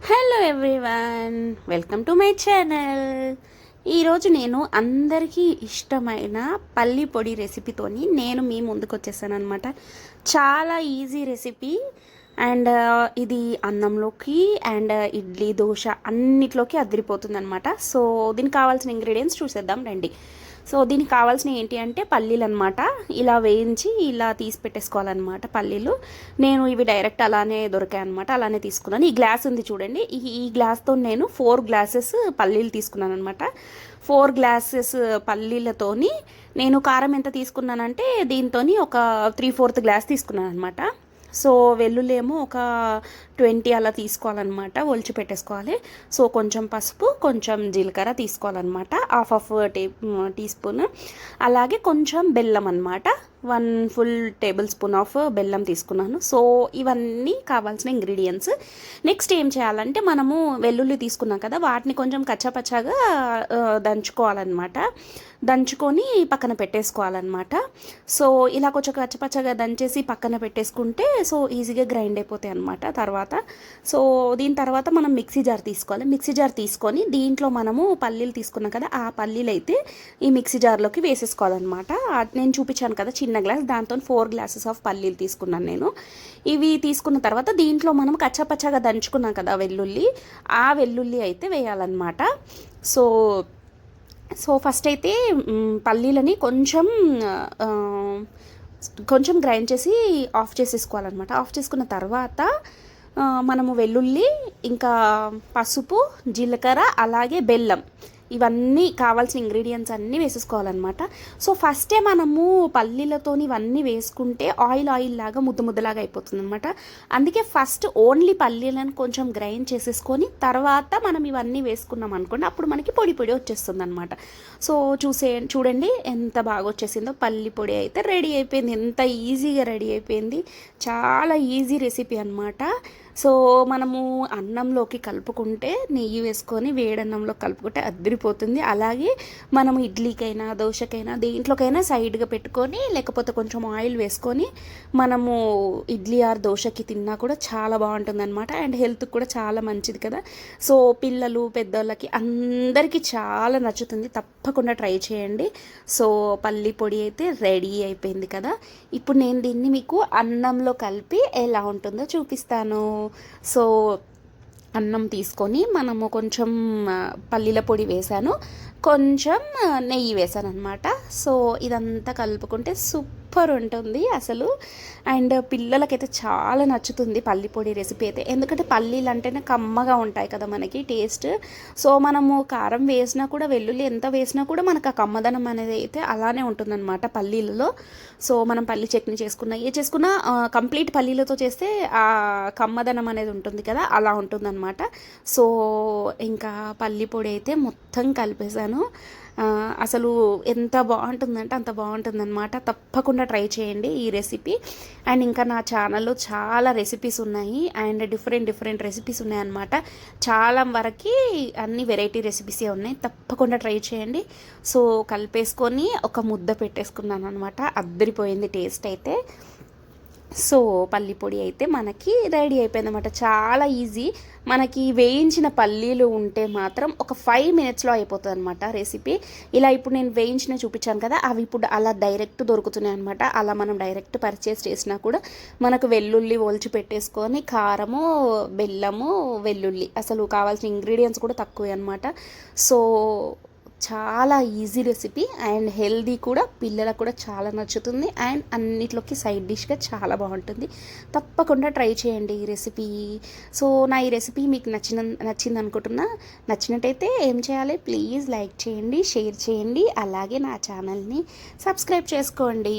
Hello everyone welcome to my channel. ఈరోజు నేను అందరికీ ఇష్టమైన పల్లి పొడి రెసిపీతోని నేను మీ ముందుకు వచ్చేసాను అనమాట చాలా ఈజీ రెసిపీ. అండ్ uh, ఇది అన్నంలోకి అండ్ uh, ఇడ్లీ దోశ అన్నిట్లోకి అదిరిపోతుంది అనమాట సో దీనికి కావాల్సిన ఇంగ్రీడియంట్స్ చూసేద్దాం రండి. సో దీనికి కావాల్సిన ఏంటి అంటే పల్లీలు అనమాట ఇలా వేయించి ఇలా తీసి పెట్టేసుకోవాలన్నమాట పల్లీలు. నేను ఇవి డైరెక్ట్ అలానే దొరికాయి అనమాట అలానే తీసుకున్నాను. ఈ గ్లాస్ ఉంది చూడండి. ఈ ఈ గ్లాస్తో నేను ఫోర్ గ్లాసెస్ పల్లీలు తీసుకున్నాను అనమాట ఫోర్ గ్లాసెస్ పల్లీలతోని నేను కారం ఎంత తీసుకున్నానంటే దీంతో ఒక త్రీ ఫోర్త్ గ్లాస్ తీసుకున్నాను అనమాట సో వెల్లుల్లేమో ఒక ట్వంటీ అలా తీసుకోవాలన్నమాట ఒలిచి పెట్టేసుకోవాలి. సో కొంచెం పసుపు కొంచెం జీలకర్ర తీసుకోవాలన్నమాట హాఫ్ ఆఫ్ టే టీ స్పూన్. అలాగే కొంచెం బెల్లం అనమాట one full table spoon of బెల్లం తీసుకున్నాను. సో ఇవన్నీ కావాల్సిన ఇంగ్రీడియంట్స్. నెక్స్ట్ ఏం చేయాలంటే మనము వెల్లుల్లి తీసుకున్నాం కదా వాటిని కొంచెం కచ్చాపచ్చాగా దంచుకోవాలన్నమాట. దంచుకొని పక్కన పెట్టేసుకోవాలన్నమాట. సో ఇలా కొంచెం కచ్చపచ్చగా దంచేసి పక్కన పెట్టేసుకుంటే సో ఈజీగా గ్రైండ్ అయిపోతాయి అనమాట తర్వాత. సో దీని తర్వాత మనం మిక్సీ జార్ తీసుకోవాలి. మిక్సీ జార్ తీసుకొని దీంట్లో మనము పల్లీలు తీసుకున్నాం కదా ఆ పల్లీలు అయితే ఈ మిక్సీ జార్లోకి వేసేసుకోవాలన్నమాట. నేను చూపించాను కదా చిన్న గ్లాస్ దాంతో ఫోర్ గ్లాసెస్ ఆఫ్ పల్లీలు తీసుకున్నాను నేను. ఇవి తీసుకున్న తర్వాత దీంట్లో మనం కచ్చపచ్చగా దంచుకున్నాం కదా వెల్లుల్లి ఆ వెల్లుల్లి అయితే వేయాలన్నమాట. సో సో ఫస్ట్ అయితే పల్లీలని కొంచెం కొంచెం గ్రైండ్ చేసి ఆఫ్ చేసేసుకోవాలన్నమాట. ఆఫ్ చేసుకున్న తర్వాత మనము వెల్లుల్లి ఇంకా పసుపు జీలకర్ర అలాగే బెల్లం ఇవన్నీ కావాల్సిన ఇంగ్రీడియంట్స్ అన్నీ వేసేసుకోవాలన్నమాట. సో ఫస్టే మనము పల్లీలతో ఇవన్నీ వేసుకుంటే ఆయిల్ ఆయిల్ లాగా ముద్ద ముద్దలాగా అయిపోతుంది అనమాట అందుకే ఫస్ట్ ఓన్లీ పల్లీలను కొంచెం గ్రైండ్ చేసేసుకొని తర్వాత మనం ఇవన్నీ వేసుకున్నాం అనుకోండి అప్పుడు మనకి పొడి పొడి వచ్చేస్తుంది అనమాట సో చూసే చూడండి ఎంత బాగా వచ్చేసిందో. పల్లి పొడి అయితే రెడీ అయిపోయింది. ఎంత ఈజీగా రెడీ అయిపోయింది. చాలా ఈజీ రెసిపీ అనమాట సో మనము అన్నంలోకి కలుపుకుంటే నెయ్యి వేసుకొని వేడన్నంలో కలుపుకుంటే అద్దరిపోతుంది. అలాగే మనము ఇడ్లీకైనా దోశకైనా దేంట్లోకైనా సైడ్గా పెట్టుకొని లేకపోతే కొంచెం ఆయిల్ వేసుకొని మనము ఇడ్లీ ఆర్ దోశకి తిన్నా కూడా చాలా బాగుంటుంది అనమాట అండ్ హెల్త్కి కూడా చాలా మంచిది కదా. సో పిల్లలు పెద్దోళ్ళకి అందరికీ చాలా నచ్చుతుంది. తప్పకుండా ట్రై చేయండి. సో పల్లి పొడి అయితే రెడీ అయిపోయింది కదా. ఇప్పుడు నేను దీన్ని మీకు అన్నంలో కలిపి ఎలా ఉంటుందో చూపిస్తాను. సో అన్నం తీసుకొని మనము కొంచెం పల్లీల పొడి వేసాను కొంచెం నెయ్యి వేసాను అనమాట సో ఇదంతా కలుపుకుంటే సూపర్ ఉంటుంది అసలు. అండ్ పిల్లలకైతే చాలా నచ్చుతుంది పల్లి పొడి రెసిపీ అయితే. ఎందుకంటే పల్లీలు అంటేనే కమ్మగా ఉంటాయి కదా మనకి టేస్ట్. సో మనము కారం వేసినా కూడా వెల్లుల్లి ఎంత వేసినా కూడా మనకు ఆ కమ్మదనం అనేది అయితే అలానే ఉంటుందన్నమాట పల్లీలలో. సో మనం పల్లి చట్నీ చేసుకున్నా ఏ చేసుకున్నా కంప్లీట్ పల్లీలతో చేస్తే ఆ కమ్మదనం అనేది ఉంటుంది కదా అలా ఉంటుందన్నమాట. సో ఇంకా పల్లి పొడి అయితే మొత్తం కలిపేశాను. అసలు ఎంత బాగుంటుందంటే అంత బాగుంటుందన్నమాట. తప్పకుండా ట్రై చేయండి ఈ రెసిపీ. అండ్ ఇంకా నా ఛానల్లో చాలా రెసిపీస్ ఉన్నాయి. అండ్ డిఫరెంట్ డిఫరెంట్ రెసిపీస్ ఉన్నాయన్నమాట. చాలా వరకు అన్ని వెరైటీ రెసిపీసే ఉన్నాయి. తప్పకుండా ట్రై చేయండి. సో కలిపేసుకొని ఒక ముద్ద పెట్టేసుకున్నాను అనమాట అద్దరిపోయింది టేస్ట్ అయితే. సో పల్లి పొడి అయితే మనకి రెడీ అయిపోయింది అనమాట చాలా ఈజీ. మనకి వేయించిన పల్లీలు ఉంటే మాత్రం ఒక ఫైవ్ మినిట్స్లో అయిపోతుంది అనమాట రెసిపీ. ఇలా ఇప్పుడు నేను వేయించిన చూపించాను కదా అవి ఇప్పుడు అలా డైరెక్ట్ దొరుకుతున్నాయి అనమాట అలా మనం డైరెక్ట్ పర్చేస్ చేసినా కూడా మనకు వెల్లుల్లి ఒలిచి పెట్టేసుకొని కారము బెల్లము వెల్లుల్లి అసలు కావాల్సిన ఇంగ్రీడియంట్స్ కూడా తక్కువే అనమాట సో చాలా ఈజీ రెసిపీ అండ్ హెల్దీ కూడా పిల్లలకు కూడా చాలా నచ్చుతుంది అండ్ అన్నిట్లోకి సైడ్ డిష్గా చాలా బాగుంటుంది. తప్పకుండా ట్రై చేయండి ఈ రెసిపీ సో నా ఈ రెసిపీ మీకు నచ్చిన నచ్చింది అనుకుంటున్నా. నచ్చినట్టయితే ఏం చేయాలి? ప్లీజ్ లైక్ చేయండి షేర్ చేయండి. అలాగే నా ఛానల్ని సబ్స్క్రైబ్ చేసుకోండి.